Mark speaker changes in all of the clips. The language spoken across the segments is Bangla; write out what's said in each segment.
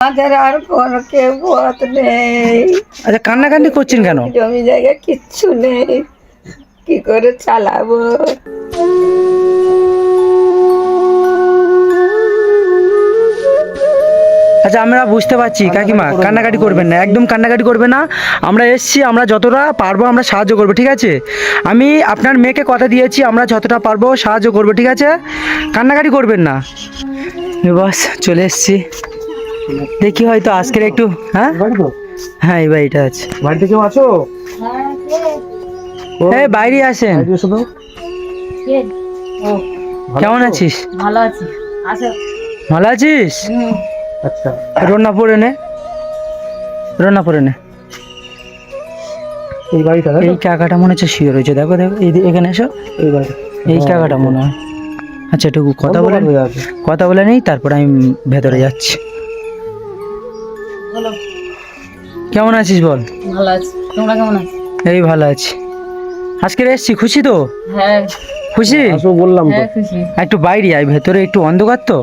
Speaker 1: আমাদের আর কোনো কেউ পথ নেই।
Speaker 2: আচ্ছা কান্নাকান্নি করছেন কেন?
Speaker 1: জমি জায়গা কিচ্ছু নেই। কি করে চালাবো?
Speaker 2: আচ্ছা আমরা বুঝতে পারছি কাকিমা কান্নাকাটি করবেন না একদম কান্নাকাটি করবে না। আমরা এসছি আমরা যতটা পারব আমরা সাহায্য করব ঠিক আছে? আমি আপনার মেয়েকে কথা দিয়েছি আমরা যতটা পারব সাহায্য করব ঠিক আছে? কান্নাকাটি করবেন না। বাস চলে এসছি। দেখি হয়তো আজকের একটু হ্যাঁ? হ্যাঁ এই বাড়িটা আছে।
Speaker 3: বাড়িতে কেউ আছো?
Speaker 2: এই বাইরে আসেন। কেমন আছিস?
Speaker 1: ভালো আছি। আসো।
Speaker 2: ভালো আছিস?
Speaker 3: আচ্ছা।
Speaker 2: রন্না পরে নে। রন্না পরে নে।
Speaker 3: এই বাড়িটা
Speaker 2: এই কাকাটা মনে হচ্ছে শুয়ে রয়েছে। দেখো দেখো এই এখানে এসো।
Speaker 3: এই বাড়ি
Speaker 2: এই কাকাটা মনে হয়। আচ্ছা একটু কথা বলে কথা বলে নেই তারপর আমি ভেতরে যাচ্ছি। কেমন আছিস বল?
Speaker 1: ভালো আছি। তোমরা কেমন আছো?
Speaker 2: এই ভালো আছি। আজকে এসছি খুশি তো?
Speaker 1: হ্যাঁ।
Speaker 2: খুশি?
Speaker 3: আসো বললাম তো।
Speaker 1: হ্যাঁ
Speaker 2: একটু বাইরে আয় ভেতরে একটু অন্ধকার তো।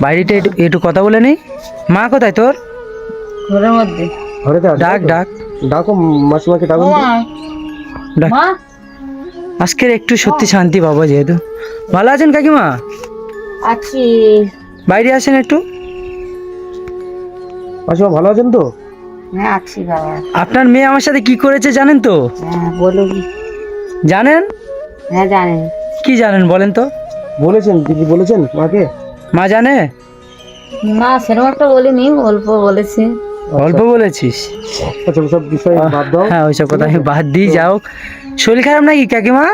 Speaker 2: বাইরেটা একটু একটু কথা বলে নেই। মা কোথায় তোর?
Speaker 1: ঘরের মধ্যে।
Speaker 3: আছো
Speaker 2: ডাক ডাক।
Speaker 3: ডাকো মাসিমাকে ডাকো।
Speaker 2: ডাক।
Speaker 1: মা।
Speaker 2: আজকের একটু সত্যি শান্তি পাবো যেহেতু। ভালো আছেন কাকিমা?
Speaker 1: আছি।
Speaker 2: বাইরে আসেন একটু।
Speaker 3: মাসিমা ভালো আছেন তো?
Speaker 1: হ্যাঁ আছি বাবা।
Speaker 2: আপনার মেয়ে আমার সাথে কি করেছে জানেন তো?
Speaker 1: হ্যাঁ বলুন।
Speaker 2: জানেন?
Speaker 1: হ্যাঁ জানেন
Speaker 2: কি জানেন বলেন তো?
Speaker 3: বলেছেন দিদি বলেছেন মাকে?
Speaker 2: মা জানে?
Speaker 1: না সেরকম একটা বলিনি অল্প বলেছি।
Speaker 2: অল্প বলেছিস?
Speaker 3: আচ্ছা সব বিষয় বাদ দাও।
Speaker 2: হ্যাঁ ওইসব কথা আমি বাদ দিই যাও। শরীর খারাপ নাকি কাকিমা?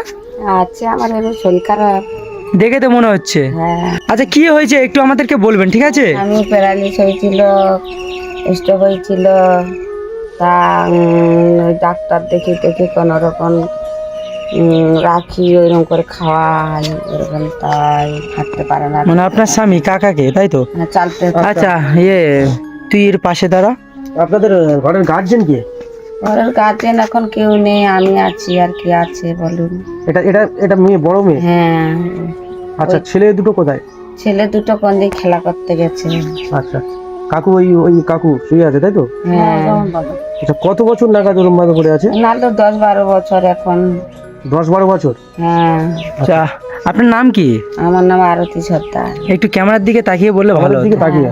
Speaker 1: আচ্ছা আমার শরীর খারাপ।
Speaker 2: দেখে তো মনে হচ্ছে।
Speaker 1: হ্যাঁ।
Speaker 2: আচ্ছা কি হয়েছে একটু আমাদেরকে বলবেন ঠিক আছে?
Speaker 1: আমি প্যারালিস হয়েছিল। স্ট্রোক হয়েছিল তা ওই ডাক্তার দেখে দেখে কোনো রকম রাখি ওইরকম করে খাওয়াই ওরকম তাই হাঁটতে পারে না।
Speaker 2: মানে আপনার স্বামী কাকাকে তাই তো?
Speaker 1: হ্যাঁ, চালতে
Speaker 2: আচ্ছা ইয়ে তুই এর পাশে দাঁড়া।
Speaker 3: আপনাদের ঘরের গার্জেন কে?
Speaker 1: ঘরের গার্জেন এখন কেউ নেই আমি আছি আর কি আছে বলুন।
Speaker 3: এটা এটা এটা মেয়ে বড় মেয়ে?
Speaker 1: হ্যাঁ।
Speaker 3: আচ্ছা ছেলে দুটো কোথায়?
Speaker 1: ছেলে দুটো কোন দিন খেলা করতে গেছে।
Speaker 3: আচ্ছা। কাকু ওই ওই কাকু শুয়ে আছে তাই তো?
Speaker 1: হ্যাঁ।
Speaker 3: আচ্ছা কত বছর নাগাদ ওরম ভাবে করে আছে?
Speaker 1: নাহলে দশ বারো বছর এখন।
Speaker 3: দশ বারো বছর?
Speaker 1: হ্যাঁ।
Speaker 2: আচ্ছা আপনার নাম কি?
Speaker 1: আমার নাম আরতি সর্দার।
Speaker 2: একটু ক্যামেরার দিকে তাকিয়ে বললে ভালো
Speaker 3: দিকে তাকিয়ে।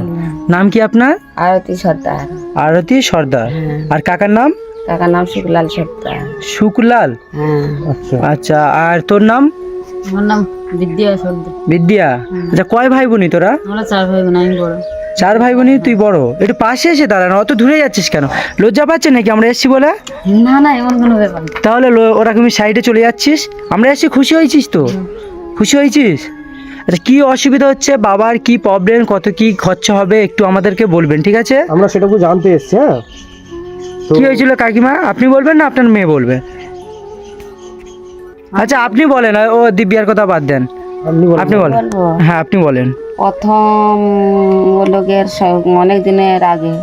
Speaker 2: নাম কি আপনার?
Speaker 1: আরতি সর্দার।
Speaker 2: আরতি সর্দার।
Speaker 1: হ্যাঁ।
Speaker 2: আর কাকার নাম?
Speaker 1: কাকার নাম শুকলাল সর্দার।
Speaker 2: শুকলাল
Speaker 1: হ্যাঁ।
Speaker 3: আচ্ছা।
Speaker 2: আচ্ছা আর তোর নাম?
Speaker 1: আমার নাম বিদ্যা সর্দার।
Speaker 2: বিদ্যা। আচ্ছা কয় ভাই বোনি তোরা?
Speaker 1: আমরা চার ভাই বোন আমি বড়।
Speaker 2: চার ভাই বোনি তুই বড়। একটু পাশে এসে দাঁড়ানো অত দূরে যাচ্ছিস কেন? লজ্জা পাচ্ছেন নাকি আমরা এসছি বলে?
Speaker 1: না না এমন কোনো ব্যাপার না।
Speaker 2: তাহলে লো- ওরা তুমি সাইডে চলে যাচ্ছিস? আমরা এসে খুশি হয়েছিস তো? খুশি হয়েছিস? আচ্ছা কি অসুবিধা হচ্ছে? বাবার কি প্রবলেম কত কি খরচা হবে? একটু আমাদেরকে বলবেন ঠিক আছে?
Speaker 3: আমরা সেটুকু জানতে এসছি হ্যাঁ? তো
Speaker 2: কি হয়েছিল কাকিমা? আপনি বলবেন না আপনার মেয়ে বলবে? আচ্ছা আপনি বলেন ও দিব্যার কথা বাদ দেন।
Speaker 3: আপনি বলেন।
Speaker 2: হ্যাঁ আপনি বলেন।
Speaker 1: প্রথম লোকের অনেক দিনের আগে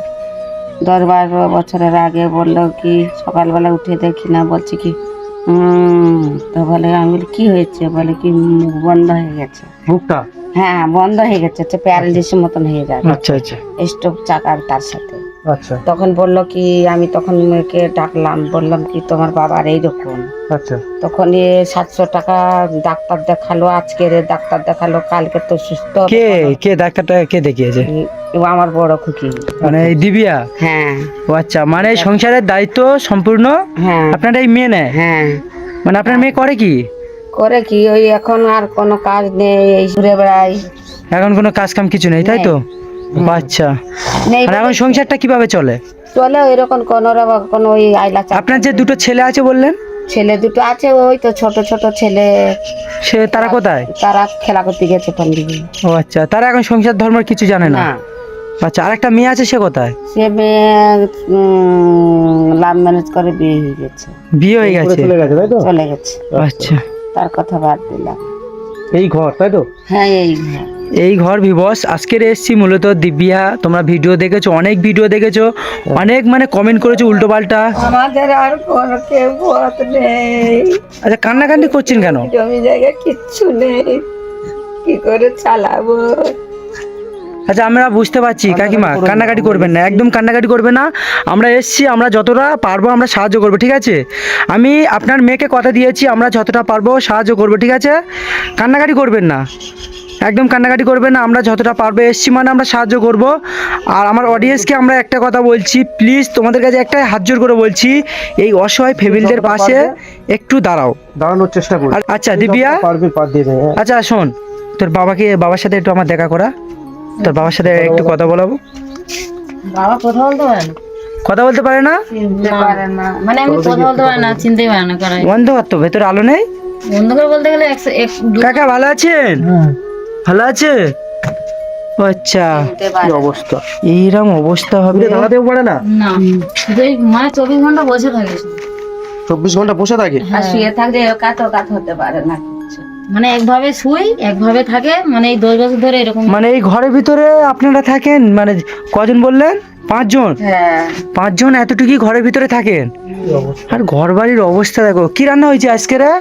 Speaker 1: দশ বারো বছরের আগে বলল কি সকালবেলা উঠে দেখি না বলছে কি তো বলে আমি বলি, কি হয়েছে? বলে কি মুখ বন্ধ হয়ে গেছে।
Speaker 3: মুখটা?
Speaker 1: হ্যাঁ বন্ধ হয়ে গেছে প্যারালিসিস মতন হয়ে যাবে।
Speaker 2: আচ্ছা আচ্ছা।
Speaker 1: স্টোভ চাকার তার সাথে।
Speaker 3: আচ্ছা।
Speaker 1: তখন বলল কি আমি তখন মেয়েকে ডাকলাম বললাম কি তোমার বাবার এইরকম।
Speaker 3: আচ্ছা।
Speaker 1: তখন এ সাতশো টাকা ডাক্তার দেখাল আজকের এ ডাক্তার দেখাল কালকে তো সুস্থ হবে
Speaker 2: কে? কে ডাক্তারটা কে দেখিয়েছে?
Speaker 1: ও আমার বড় খুকি।
Speaker 2: মানে এই দিবিয়া?
Speaker 1: হ্যাঁ।
Speaker 2: ও আচ্ছা মানে এই সংসারের দায়িত্ব সম্পূর্ণ
Speaker 1: হ্যাঁ।
Speaker 2: আপনার এই মেয়ে নেয়?
Speaker 1: হ্যাঁ।
Speaker 2: মানে আপনার মেয়ে করে কি?
Speaker 1: করে কি ওই এখন আর কোনো কাজ নেই এই ঘুরে বেড়াই।
Speaker 2: এখন কোনো কাজ কাম কিছু নেই তাই তো? ও আচ্ছা
Speaker 1: নেই
Speaker 2: আর এখন সংসারটা কীভাবে চলে?
Speaker 1: চলে ওই রকম কোনো রকম কোনো ওই আইলা
Speaker 2: আপনার যে দুটো ছেলে আছে বললেন?
Speaker 1: ছেলে দুটো আছে ওই তো ছোট ছোট ছেলে।
Speaker 2: সে তারা কোথায়?
Speaker 1: তারা খেলা করতে গেছে
Speaker 2: ও আচ্ছা তারা এখন সংসার ধর্মের কিছু জানে না?
Speaker 1: না।
Speaker 2: আচ্ছা আর একটা মেয়ে আছে সে কোথায়?
Speaker 1: সে মেয়ে লাভ ম্যানেজ করে বিয়ে হয়ে গেছে।
Speaker 2: বিয়ে হয়ে গেছে?
Speaker 3: চলে গেছে
Speaker 1: চলে গেছে।
Speaker 2: আচ্ছা।
Speaker 1: তার কথা বাদ দিলাম।
Speaker 3: এই ঘর তাই তো?
Speaker 1: হ্যাঁ এই ঘর।
Speaker 2: এই ঘর ভিবস আজকের এসছি মূলত দিব্যা তোমরা ভিডিও দেখেছ অনেক ভিডিও দেখেছ। অনেক মানে কমেন্ট করেছ উল্টো পাল্টা।
Speaker 1: আমাদের আর কোনো কেউ পথ নেই।
Speaker 2: আচ্ছা কান্নাকান্নি করছেন কেন?
Speaker 1: জমি জায়গা কিচ্ছু নেই। কি করে চালাবো?
Speaker 2: আচ্ছা আমরা বুঝতে পারছি কাকিমা কান্নাকাটি করবেন না একদম কান্নাকাটি করবে না। আমরা এসছি আমরা যতটা পারব আমরা সাহায্য করব ঠিক আছে? আমি আপনার মেয়েকে কথা দিয়েছি আমরা যতটা পারব সাহায্য করব ঠিক আছে? কান্নাকাটি করবেন না। একদম কান্নাকাটি করবেন না আমরা যতটা পারব এসছি মানে আমরা সাহায্য করব। আর আমার অডিয়েন্সকে আমরা একটা কথা বলছি প্লিজ তোমাদের কাছে একটা হাত জোর করে বলছি এই অসহায় ফ্যামিলিদের পাশে একটু দাঁড়াও।
Speaker 3: দাঁড়ানোর চেষ্টা করি।
Speaker 2: আচ্ছা দিব্যা?
Speaker 3: হ্যাঁ।
Speaker 2: আচ্ছা শোন তোর বাবাকে বাবার সাথে একটু আমার দেখা করা। তোর বাবার সাথে একটু কথা বলাবো?
Speaker 1: বাবা কথা বলতে পারে না।
Speaker 2: কথা বলতে পারে না?
Speaker 1: চিনতে পারে না।
Speaker 4: মানে আমি কথা বলতে পারি না চিনতেই পারি না করাই
Speaker 2: অন্ধকার তো ভেতরে আলো নেই?
Speaker 4: বন্ধ করে বলতে গেলে
Speaker 2: কাকা ভালো আছেন? ভালো আছে? ও আচ্ছা।
Speaker 3: কি অবস্থা?
Speaker 2: এইরকম অবস্থা হবে?
Speaker 3: দাঁড়াতেও পারে না?
Speaker 4: না। এই মানে চব্বিশ ঘণ্টা বসে থাকে।
Speaker 3: চব্বিশ ঘণ্টা বসে থাকে?
Speaker 1: আর শুয়ে থাকলে কাতো কাত হতে পারে না।
Speaker 4: মানে একভাবে শুই একভাবে থাকে মানে এই দশ বছর ধরে এরকম।
Speaker 2: মানে এই ঘরের ভিতরে আপনারা থাকেন মানে কজন বললেন? পাঁচজন?
Speaker 1: হ্যাঁ।
Speaker 2: পাঁচজন এতটুকুই ঘরের ভিতরে থাকেন? আর ঘর বাড়ির অবস্থা দেখো কি রান্না হয়েছে আজকে রে?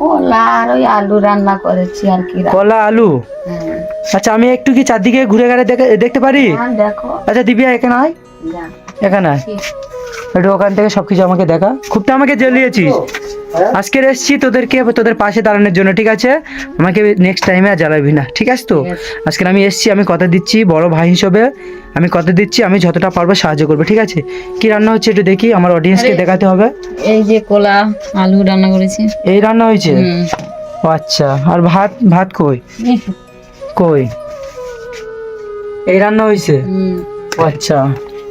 Speaker 1: কলা আর ওই আলু রান্না করেছি আর কি
Speaker 2: কলা আলু?
Speaker 1: হ্যাঁ।
Speaker 2: আচ্ছা আমি একটু কি চারদিকে ঘুরে ঘাড়ে দেখে দেখতে পারি?
Speaker 1: হ্যাঁ, দেখো।
Speaker 2: আচ্ছা দিব্যা এখানে আয়। এখানে আয়। একটু ওখান থেকে সবকিছু আমাকে দেখা। খুব তো আমাকে জ্বালিয়েছিস। আজকে এসছি তোদেরকে তোদের পাশে দাঁড়ানোর জন্য ঠিক আছে? আমাকে নেক্সট টাইমে আর জ্বালাবি না ঠিক আছে তো? আজকে আমি এসছি আমি কথা দিচ্ছি বড় ভাই হিসেবে। আমি কথা দিচ্ছি আমি যতটা পারব সাহায্য করব ঠিক আছে? কি রান্না হচ্ছে একটু দেখি আমার অডিয়েন্সকে দেখাতে হবে।
Speaker 4: এই যে কোলা আলু রান্না করেছি।
Speaker 2: এই রান্না হয়েছে? ও আচ্ছা আর ভাত ভাত কই? কই? এই রান্না হয়েছে? ও আচ্ছা।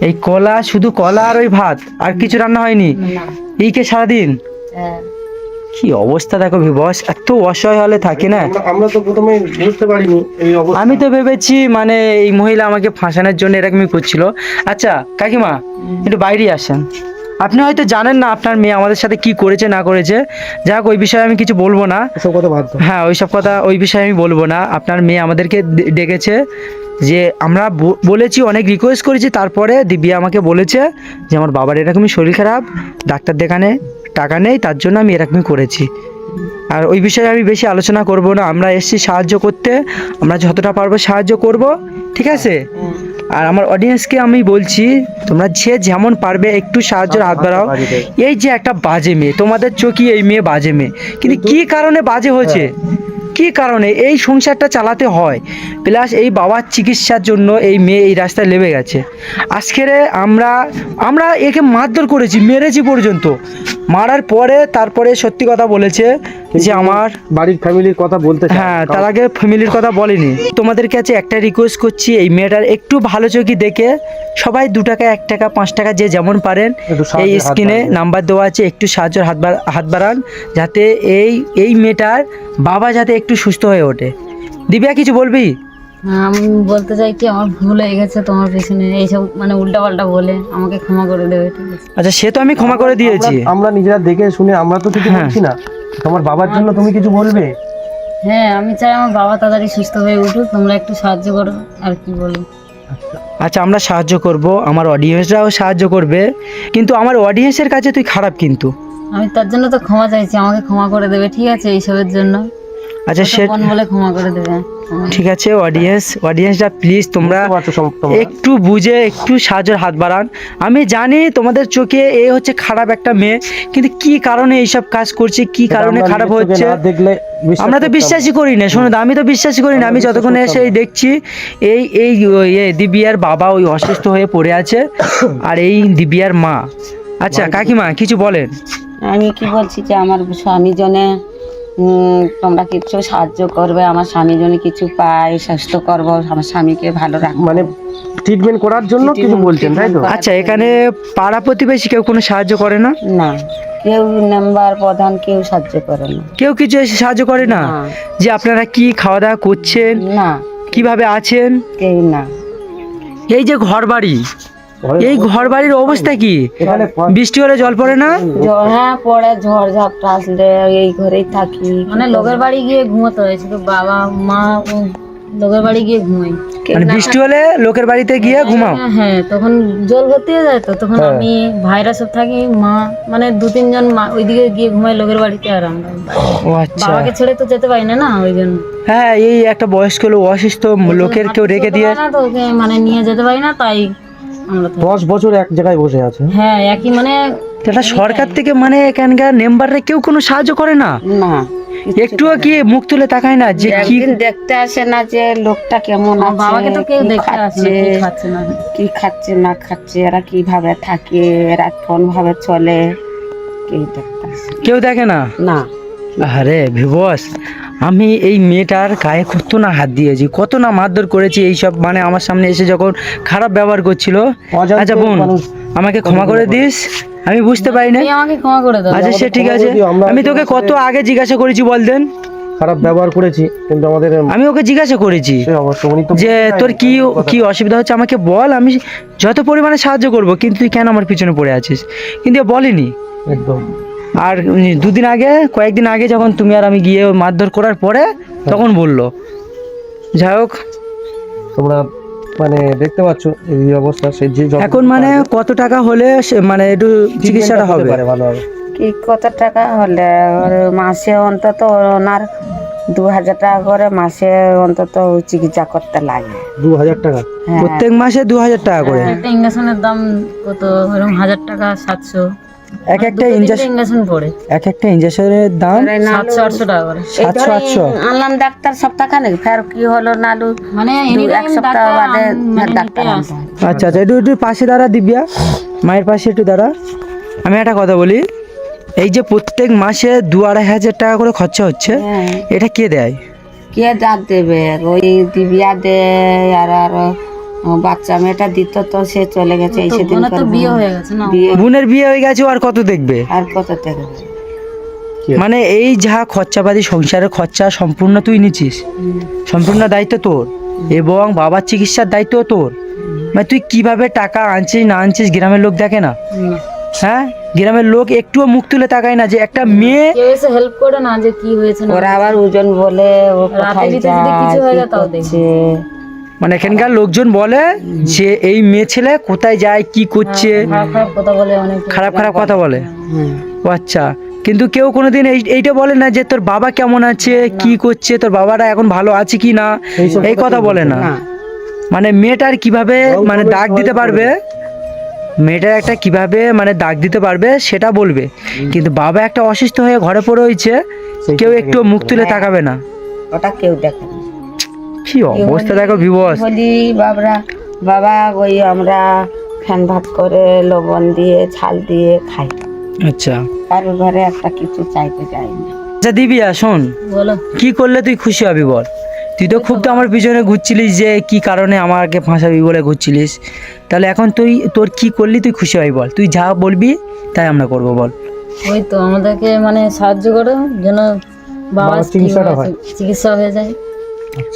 Speaker 2: এই কলা শুধু কলা আর ওই ভাত আর কিছু রান্না হয়নি? এই কে সারাদিন?
Speaker 1: হ্যাঁ।
Speaker 2: কি অবস্থা দেখো বস এত অসহায় হলে থাকে না।
Speaker 3: আমরা- তো প্রথমে বুঝতে পারিনি এই অবস্থা।
Speaker 2: আমি তো ভেবেছি মানে এই মহিলা আমাকে ফাঁসানোর জন্য এরকমই করছিল। আচ্ছা কাকিমা একটু বাইরে আসেন। আপনি হয়তো জানেন না আপনার মেয়ে আমাদের সাথে কি করেছে না করেছে। যাক ওই বিষয়ে আমি কিছু বলব না।
Speaker 3: এসব কথা বাদ দাও।
Speaker 2: হ্যাঁ ওইসব কথা ওই বিষয়ে আমি বলব না। আপনার মেয়ে আমাদেরকে ডেকেছে। যে আমরা বলেছি অনেক রিকোয়েস্ট করেছি তারপরে দিব্যা আমাকে বলেছে যে আমার বাবার এরকমই শরীর খারাপ ডাক্তার দেখানে টাকা নেই তার জন্য আমি এরকমই করেছি। আর ওই বিষয়ে আমি বেশি আলোচনা করব না আমরা এসেছি সাহায্য করতে আমরা যতটা পারব সাহায্য করব ঠিক আছে? আর আমার অডিয়েন্সকে আমি বলছি তোমরা যে যেমন পারবে একটু সাহায্যের হাত বাড়াও। এই যে একটা বাজে মেয়ে তোমাদের চোখই এই মেয়ে বাজে মেয়ে। কিন্তু কি কারণে বাজে হয়েছে? কি কারণে এই সংসারটা চালাতে হয়? প্লাস এই বাবার চিকিৎসার জন্য এই মেয়ে এই রাস্তায় লেবে গেছে। আজকের আমরা আমরা একে মারধর করেছি, মেরেছি পর্যন্ত। মারার পরে তারপরে সত্যি কথা বলেছে যে আমার
Speaker 3: বাড়ির ফ্যামিলির কথা বলতে
Speaker 2: হ্যাঁ তার আগে ফ্যামিলির কথা বলিনি। তোমাদের কাছে একটা রিকোয়েস্ট করছি এই মেয়েটার একটু ভালো চোখি দেখে সবাই দু টাকা এক টাকা পাঁচ টাকা যে যেমন পারেন এই স্ক্রিনে নাম্বার দেওয়া আছে একটু সাহায্যের হাত বাড়- হাত বাড়ান যাতে এই এই মেয়েটার বাবা যাতে একটু সুস্থ হয়ে ওঠে। দিব্যা কিছু বলবি?
Speaker 4: হ্যাঁ, আমি বলতে চাই কি আমার ভুল হয়ে গেছে তোমার পিছনে। এইসব মানে উল্টা পাল্টা বলে আমাকে ক্ষমা করে দেবে
Speaker 2: আচ্ছা সে তো আমি ক্ষমা করে দিয়েছি।
Speaker 3: আমরা- নিজেরা দেখে শুনে আমরা তো কিছু
Speaker 2: হ্যাঁ।
Speaker 3: বলছি না। তোমার বাবার জন্য তুমি কিছু বলবে?
Speaker 4: হ্যাঁ আমি চাই আমার বাবা তাড়াতাড়ি সুস্থ হয়ে উঠুক তোমরা একটু সাহায্য করো আর কি বলি।
Speaker 2: আচ্ছা। আমরা সাহায্য করব আমার অডিয়েন্সরাও সাহায্য করবে কিন্তু আমার অডিয়েন্সের কাছে তুই খারাপ কিন্তু।
Speaker 4: আমি তার জন্য তো ক্ষমা চাইছি আমাকে ক্ষমা করে দেবে ঠিক আছে এইসবের জন্য।
Speaker 2: আচ্ছা সে
Speaker 4: বলে ক্ষমা করে দেবে?
Speaker 2: ঠিক আছে অডিয়েন্স অডিয়েন্সরা প্লিজ তোমরা? একটু বুঝে একটু সাহায্যের হাত বাড়ান। আমি জানি তোমাদের চোখে এ হচ্ছে খারাপ একটা মেয়ে কিন্তু কি কারণে এইসব কাজ করছে কি কারণে খারাপ হচ্ছে?
Speaker 3: দেখলে
Speaker 2: আমরা তো বিশ্বাসই করি না শোনো তো, আমি তো বিশ্বাসই করি না আমি যতক্ষণ এসে এই দেখছি এই এই দিবিয়ার বাবা ওই অসুস্থ হয়ে পড়ে আছে আর এই দিবিয়ার মা। আচ্ছা কাকিমা কিছু বলেন।
Speaker 1: আমি কি বলছি যে আমার স্বামী জনে তোমরা কিছু সাহায্য করবে আমার স্বামী জনে কিছু পাই সুস্থ করব আমার স্বামীকে ভালো রাখব।
Speaker 3: মানে ট্রিটমেন্ট করার জন্য কিছু বলছেন তাই তো?
Speaker 2: আচ্ছা এখানে পাড়া প্রতিবেশী কেউ কোনো সাহায্য করে না?
Speaker 1: না কেউ মেম্বার প্রধান কেউ সাহায্য করে না।
Speaker 2: কেউ কিছু এসে সাহায্য করে না?
Speaker 1: না।
Speaker 2: যে আপনারা কি খাওয়া দাওয়া করছেন?
Speaker 1: না।
Speaker 2: কীভাবে আছেন?
Speaker 1: কেউ না।
Speaker 2: এই যে ঘর বাড়ি এই ঘর বাড়ির অবস্থা কি? বৃষ্টি হলে জল পড়ে না?
Speaker 1: হ্যাঁ পরে ঝড় ঝাপটা আসলে এই ঘরেই থাকি।
Speaker 4: মানে লোকের বাড়ি গিয়ে ঘুমোতে হয়েছে তো বাবা মা লোকের বাড়ি গিয়ে ঘুমাই।
Speaker 2: মানে বৃষ্টি হলে লোকের বাড়িতে গিয়ে ঘুমাও?
Speaker 4: হ্যাঁ, হ্যাঁ তখন জল ভর্তি হয়ে যায় তো তখন আমি ভাইরা সব থাকি মা মানে দু তিনজন মা ওইদিকে গিয়ে ঘুমাই লোকের বাড়িতে আর আমরা।
Speaker 2: আচ্ছা।
Speaker 4: বাবাকে ছেড়ে তো যেতে পারি না না ওই জন্য।
Speaker 2: হ্যাঁ এই একটা বয়স্ক লোক অসুস্থ লোকের কেউ রেখে দিয়ে
Speaker 4: না তো মানে নিয়ে যেতে পারি না তাই।
Speaker 3: দশ বছর এক জায়গায় বসে আছে।
Speaker 4: হ্যাঁ একই মানে
Speaker 2: এটা সরকার থেকে মানে এখানকার মেম্বাররা কেউ কোনো সাহায্য করে না?
Speaker 1: না।
Speaker 2: একটুও কি মুখ তুলে তাকায় না যে কি
Speaker 1: দেখতে আসে না যে লোকটা কেমন আছে
Speaker 4: বাবাকে তো কেউ
Speaker 1: কি
Speaker 4: দেখতে আসে
Speaker 1: খাচ্ছে
Speaker 4: না।
Speaker 1: কি খাচ্ছে না খাচ্ছে এরা কীভাবে থাকে এরা কোন ভাবে চলে কেউ দেখতে আসে
Speaker 2: কেউ দেখে না?
Speaker 1: না।
Speaker 2: আরে ভিবস আমি এই মেয়েটার গায়ে কত না হাত দিয়েছি কত না মারধর করেছি এইসব। মানে আমার সামনে এসে যখন খারাপ ব্যবহার করছিল আচ্ছা বোন আমাকে ক্ষমা করে দিস আমি বুঝতে পারি না
Speaker 4: আমাকে ক্ষমা করে দাও।
Speaker 2: আচ্ছা সে ঠিক আছে। আমি তোকে কত আগে জিজ্ঞাসা করেছি বল দেন।
Speaker 3: খারাপ ব্যবহার করেছি কিন্তু আমাদের
Speaker 2: আমি ওকে জিজ্ঞাসা করেছি যে তোর কি কি অসুবিধা হচ্ছে আমাকে বল আমি যত পরিমাণে সাহায্য করব কিন্তু তুই কেন আমার পিছনে পড়ে আছিস? কিন্তু ও বলেনি।
Speaker 3: একদম।
Speaker 2: আর দুদিন আগে কয়েকদিন আগে যখন তুমি আর আমি গিয়ে মারধর করার পরে তখন বলল। যাই হোক।
Speaker 3: তোমরা মানে দেখতে পাচ্ছ এই অবস্থা সে যে
Speaker 2: এখন মানে কত টাকা হলে সে- মানে একটু চিকিৎসাটা হবে?
Speaker 3: ভালো হবে।
Speaker 1: কি কত টাকা হলে? ওর মাসে অন্তত ওনার দু হাজার টাকা করে মাসে অন্তত চিকিৎসা করতে লাগে।
Speaker 3: দু হাজার টাকা?
Speaker 1: হ্যাঁ।
Speaker 2: প্রত্যেক মাসে দু হাজার টাকা করে?
Speaker 4: একটা ইঞ্জেকশনের দাম কত? এরকম হাজার টাকা সাতশো।
Speaker 2: এক একটা ইঞ্জেকশন
Speaker 4: ইঞ্জেকশন পড়ে।
Speaker 2: এক একটা ইঞ্জেকশনের দাম
Speaker 1: ধরে নালু-
Speaker 4: সাতশো আটশো টাকা করে।
Speaker 1: এই
Speaker 2: সাতশো
Speaker 1: ধরে
Speaker 2: আটশো।
Speaker 1: আনলাম ডাক্তার সপ্তাহখানেক ফের কি হলো নালু?
Speaker 4: মানে
Speaker 1: এক সপ্তাহ বাদে
Speaker 4: মানে
Speaker 1: ডাক্তার।
Speaker 2: আচ্ছা আচ্ছা একটু একটু পাশে দাঁড়া দিব্যা। মায়ের পাশে একটু দাঁড়া। আমি একটা কথা বলি এই যে প্রত্যেক মাসে দু আড়াই হাজার টাকা করে খরচা হচ্ছে
Speaker 1: হ্যাঁ।
Speaker 2: এটা কে দেয়?
Speaker 1: কে ডাক দেবে? ওই দিবিয়া দেয় আর আর বাচ্চা মেয়েটা দিত তো সে চলে গেছে এই সেদিন
Speaker 4: বোনের বিয়ে হয়ে গেছে না?
Speaker 2: বোনের বিয়ে হয়ে গেছে আর কত দেখবে?
Speaker 1: আর কত দেখবে?
Speaker 2: মানে এই যা খরচাপাতি সংসারের খরচা সম্পূর্ণ তুই নিচ্ছিস। সম্পূর্ণ দায়িত্ব তোর। এবং বাবার চিকিৎসার দায়িত্ব তোর। মানে তুই কীভাবে টাকা আনছিস না আনছিস গ্রামের লোক দেখে না। হ্যাঁ? গ্রামের লোক একটুও মুখ তুলে তাকায় না যে একটা মেয়ে
Speaker 4: এসে হেল্প করে না যে কি হয়েছে
Speaker 1: ওরা আবার ওজন বলে ও কোথায় যায়
Speaker 4: কিছু হয়ে যায় তাও
Speaker 1: করছে?
Speaker 2: মানে এখানকার লোকজন বলে যে এই মেয়ে ছেলে কোথায় যায় কি করছে?
Speaker 4: খারাপ খারাপ কথা বলে অনেক।
Speaker 2: খারাপ কথা বলে। আচ্ছা। কিন্তু কেউ কোনোদিন এই এইটা বলে না যে তোর বাবা কেমন আছে কি করছে তোর বাবাটা এখন ভালো আছে কি না? এই কথা বলে না।
Speaker 1: না
Speaker 2: মানে মেয়েটার কীভাবে মানে দাগ দিতে পারবে? মেয়েটার একটা কীভাবে মানে দাগ দিতে পারবে সেটা বলবে। কিন্তু বাবা একটা অসুস্থ হয়ে ঘরে পড়ে হয়েছে কেউ একটু মুখ তুলে তাকাবে না।
Speaker 1: ওটা কেউ দেখে না।
Speaker 2: কি অবস্থা দেখো বিবস
Speaker 1: বলি বাবরা বাবা ওই আমরা ফ্যান ভাত করে লবণ দিয়ে ছাল দিয়ে খাই।
Speaker 2: আচ্ছা।
Speaker 1: কারোর ঘরে একটা কিছু চাইতে যাই না।
Speaker 2: আচ্ছা দিবিয়া শোন।
Speaker 4: বলো।
Speaker 2: কি করলে তুই খুশি হবি বল? তুই তো খুব তো আমার পিছনে ঘুরছিলিস যে কি কারণে আমাকে ফাঁসাবি বলে ঘুরছিলিস। তাহলে এখন তুই তোর কি করলি তুই খুশি হবি বল? তুই যা বলবি তাই আমরা করব বল।
Speaker 4: ওই তো আমাদেরকে মানে সাহায্য করো যেন বাবার
Speaker 3: চিকিৎসাটা হয়।
Speaker 4: চিকিৎসা হয়ে যায়।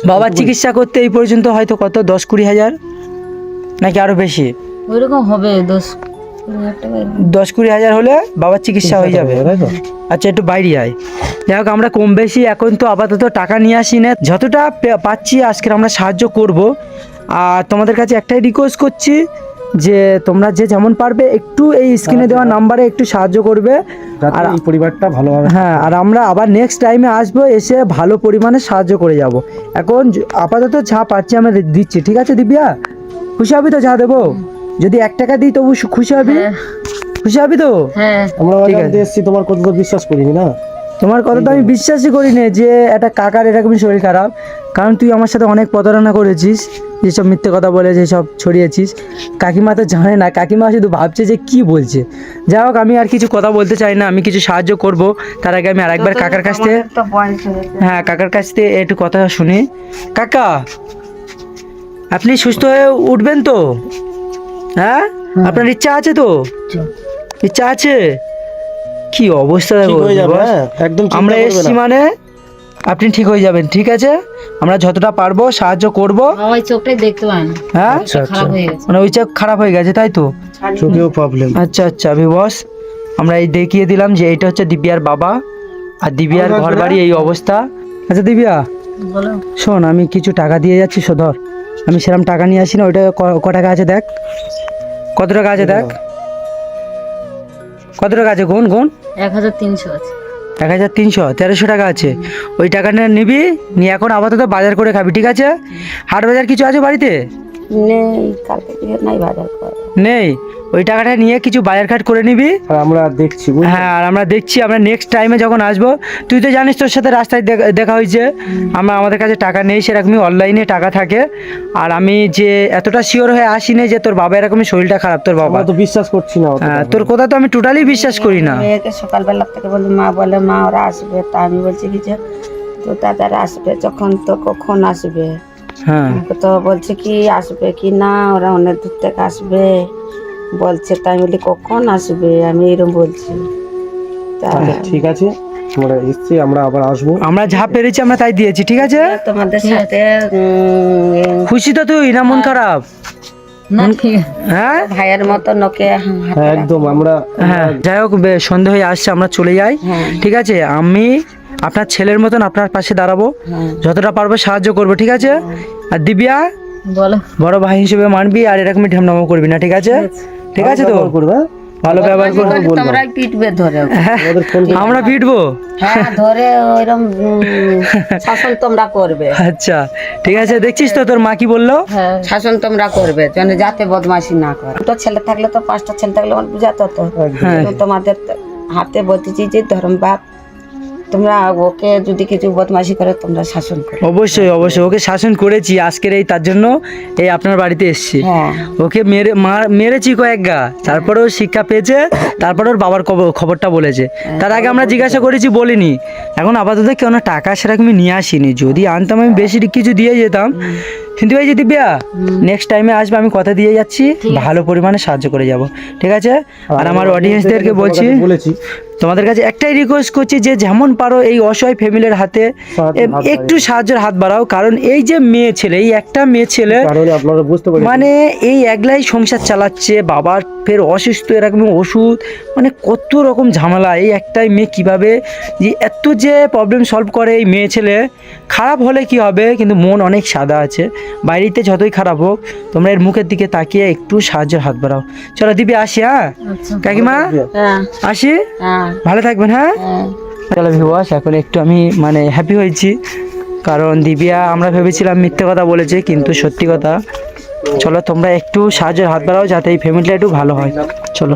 Speaker 2: বাবার চিকিৎসা করতে এই পর্যন্ত হয়তো কত? দশ কুড়ি হাজার? নাকি আরও বেশি?
Speaker 4: ওইরকম হবে দশ কুড়ি হাজার
Speaker 2: দশ কুড়ি হাজার হলে বাবার চিকিৎসা হয়ে যাবে। আচ্ছা একটু বাইরে আয়। যাই হোক আমরা কম বেশি এখন তো আপাতত টাকা নিয়ে আসি না। যতটা পাচ্ছি আজকে আমরা সাহায্য করব। আর তোমাদের কাছে একটাই রিকোয়েস্ট করছি যে তোমরা যে যেমন পারবে একটু এই স্ক্রিনে দেওয়া নাম্বারে একটু সাহায্য করবে।
Speaker 3: যাতে
Speaker 2: আর
Speaker 3: এই পরিবারটা ভালোভাবে
Speaker 2: হ্যাঁ আর আমরা আবার নেক্সট টাইমে আসব এসে ভালো পরিমাণে সাহায্য করে যাব। এখন আপাতত যা পাচ্ছি আমরা দিচ্ছি ঠিক আছে দিব্যা? খুশি হবি তো যা দেবো? যদি এক টাকা দিই তবু খুশি হবি? খুশি হবি তো?
Speaker 4: হ্যাঁ।
Speaker 3: আমরা এসেছি তোমার কথা তো বিশ্বাস করিনি না?
Speaker 2: তোমার কথা তো আমি বিশ্বাসই করি না যে একটা কাকার এরকমই শরীর খারাপ। কারণ তুই আমার সাথে অনেক প্রতারণা করেছিস যেসব মিথ্যে কথা বলে যেসব ছড়িয়েছিস। কাকিমা তো জানে না কাকিমা শুধু ভাবছে যে কি বলছে। যাই হোক আমি আর কিছু কথা বলতে চাই না আমি কিছু সাহায্য করব। তার আগে আমি আরেকবার কাকার কাছ থেকে হ্যাঁ কাকার কাছ থেকে একটু কথা শুনি। কাকা আপনি সুস্থ হয়ে উঠবেন তো? হ্যাঁ? আপনার ইচ্ছা আছে তো? ইচ্ছা আছে? কি অবস্থা দেখো
Speaker 3: হয়ে যাবে হ্যাঁ একদম
Speaker 2: আমরা এসছি মানে আপনি ঠিক হয়ে যাবেন ঠিক আছে? আমরা যতটা পারব সাহায্য করব।
Speaker 4: ওই চোখটাই দেখতে পায় না
Speaker 2: হ্যাঁ?
Speaker 3: আচ্ছা আচ্ছা
Speaker 4: খারাপ হয়ে গেছে।
Speaker 2: মানে ওই চোখ খারাপ হয়ে গেছে তাই তো?
Speaker 3: চোখেও প্রবলেম
Speaker 2: আচ্ছা আচ্ছা আমি বস আমরা এই দেখিয়ে দিলাম যে এইটা হচ্ছে দিব্যার বাবা। আর দিব্যার ঘর বাড়ি এই অবস্থা। আচ্ছা দিব্যা শোন আমি কিছু টাকা দিয়ে যাচ্ছি শো ধর আমি সেরকম টাকা নিয়ে আসি না ওইটা ক- ক টাকা আছে দেখ। কত টাকা আছে দেখ? কত টাকা আছে গুন গুন
Speaker 4: এক হাজার তিনশো আছে।
Speaker 2: এক হাজার তিনশো তেরোশো টাকা আছে। ওই টাকাটা নিবি নিয়ে এখন আপাতত বাজার করে খাবি ঠিক আছে? হাট বাজার কিছু আছে বাড়িতে?
Speaker 1: নেই কালকে নাই বাজার করে
Speaker 2: নেই। ওই টাকাটা নিয়ে কিছু বাজার ঘাট করে নিবি।
Speaker 3: আর আমরা দেখছি
Speaker 2: হ্যাঁ আর আমরা দেখছি আমরা নেক্সট টাইমে যখন আসব তুই তো জানিস তোর সাথে রাস্তায় দেখা- দেখা হয়েছে। আমরা আমাদের কাছে টাকা নেই সেরকমই অনলাইনে টাকা থাকে। আর আমি যে এতটা শিওর হয়ে আসিনি যে তোর বাবা এরকমই শরীরটা খারাপ তোর বাবা।
Speaker 3: তো বিশ্বাস করছি না।
Speaker 2: হ্যাঁ, তোর কথা তো আমি টোটালি বিশ্বাস করি না।
Speaker 1: সকালবেলা থেকে বলি মা বলে মা ওরা আসবে। তা আমি বলছি কি যে তো দাদারা আসবে যখন তো কখন আসবে? তো বলছে কি আসবে কি না? ওরা অনেক দূর থেকে আসবে। বলছে তাই বলি কখন আসবে? আমি এরকম বলছি।
Speaker 3: আচ্ছা, ঠিক আছে। আমরা এসছি আমরা আবার আসব।
Speaker 2: আমরা যা পেরেছি আমরা তাই দিয়েছি ঠিক আছে?
Speaker 1: তোমাদের সাথে
Speaker 2: খুশি তো তুই না মন খারাপ?
Speaker 4: না ঠিক। আছে
Speaker 2: হ্যাঁ?
Speaker 1: ভাইয়ের মতো নোকে
Speaker 3: হ্যাঁ একদম আমরা
Speaker 2: হ্যাঁ যাই হোক সন্ধে হয়ে আসছে আমরা চলে যাই।
Speaker 1: হ্যাঁ।
Speaker 2: ঠিক আছে আমি আপনার ছেলের মতন আপনার পাশে দাঁড়াবো।
Speaker 1: হ্যাঁ।
Speaker 2: যতটা পারব সাহায্য করব ঠিক আছে? আর দিব্যা?
Speaker 4: বলো।
Speaker 2: বড় ভাই হিসেবে মানবি আর এরকমই ঢেমনামো করবি না ঠিক আছে? ঠিক আছে। তো? ভালো ব্যবহার করব।
Speaker 1: তোমরাই পিটবে ধরে।
Speaker 2: আমরা পিটবো।
Speaker 1: হ্যাঁ ধরে ওইরকম শাসন তোমরা করবে।
Speaker 2: আচ্ছা ঠিক আছে দেখছিস তো তোর মা কি বলল?
Speaker 4: হ্যাঁ
Speaker 1: শাসন তোমরা করবে যেন যাতে বদমাশি না করে। দুটো ছেলে থাকলে তো পাঁচটা ছেলে থাকলে আমার বুঝাতো তো।
Speaker 2: হ্যাঁ।
Speaker 1: তোমাদের হাতে বলতেছি যে ধর্ম বাপ তোমরা ওকে যদি কিছু বদমাশি করে তোমরা শাসন করো।
Speaker 2: অবশ্যই অবশ্যই। ওকে শাসন করেছি আজকের এই তার জন্য এই আপনার বাড়িতে এসছি।
Speaker 1: হ্যাঁ।
Speaker 2: ওকে মেরে মার- মেরেছি কয়েক গা। তারপরে ও শিক্ষা পেয়েছে তারপরে ওর বাবার খবরটা বলেছে। তার আগে আমরা জিজ্ঞাসা করেছি বলিনি। এখন আপাতত কেন টাকা সেরকমই নিয়ে আসিনি। যদি আনতাম আমি বেশি কিছু দিয়ে যেতাম। কিন্তু এই যে দিব্যা নেক্সট টাইমে আসবে আমি কথা দিয়ে যাচ্ছি। ভালো পরিমাণে সাহায্য করে যাব ঠিক আছে? আর আমার অডিয়েন্সদেরকে বলছি
Speaker 3: বলেছি।
Speaker 2: তোমাদের কাছে একটাই রিকোয়েস্ট করছি যে যেমন পারো এই অসহায় ফ্যামিলির হাতে একটু সাহায্যের হাত বাড়াও কারণ এই যে মেয়ে ছেলে এই একটা মেয়ে ছেলে মানে এই একলাই সংসার চালাচ্ছে বাবার ফের অসুস্থ এরকম ওষুধ মানে কত রকম ঝামেলা এই একটাই মেয়ে কীভাবে যে এত যে প্রবলেম সলভ করে এই মেয়ে ছেলে খারাপ হলে কি হবে কিন্তু মন অনেক সাদা আছে। বাইরেতে যতই খারাপ হোক তোমরা এর মুখের দিকে তাকিয়ে একটু সাহায্যের হাত বাড়াও। চলো দিবি আসি হ্যাঁ?
Speaker 4: আচ্ছা।
Speaker 2: কাকিমা?
Speaker 1: হ্যাঁ।
Speaker 2: আসি?
Speaker 1: হ্যাঁ।
Speaker 2: ভালো থাকবেন হ্যাঁ?
Speaker 1: হ্যাঁ।
Speaker 2: চলো ভিওয়াস এখন একটু আমি মানে হ্যাপি হয়েছি। কারণ দিবিয়া আমরা ভেবেছিলাম মিথ্যে কথা বলেছে কিন্তু সত্যি কথা। চলো তোমরা একটু সাহায্যের হাত বাড়াও যাতে এই ফ্যামিলিটা একটু ভালো হয়। চলো।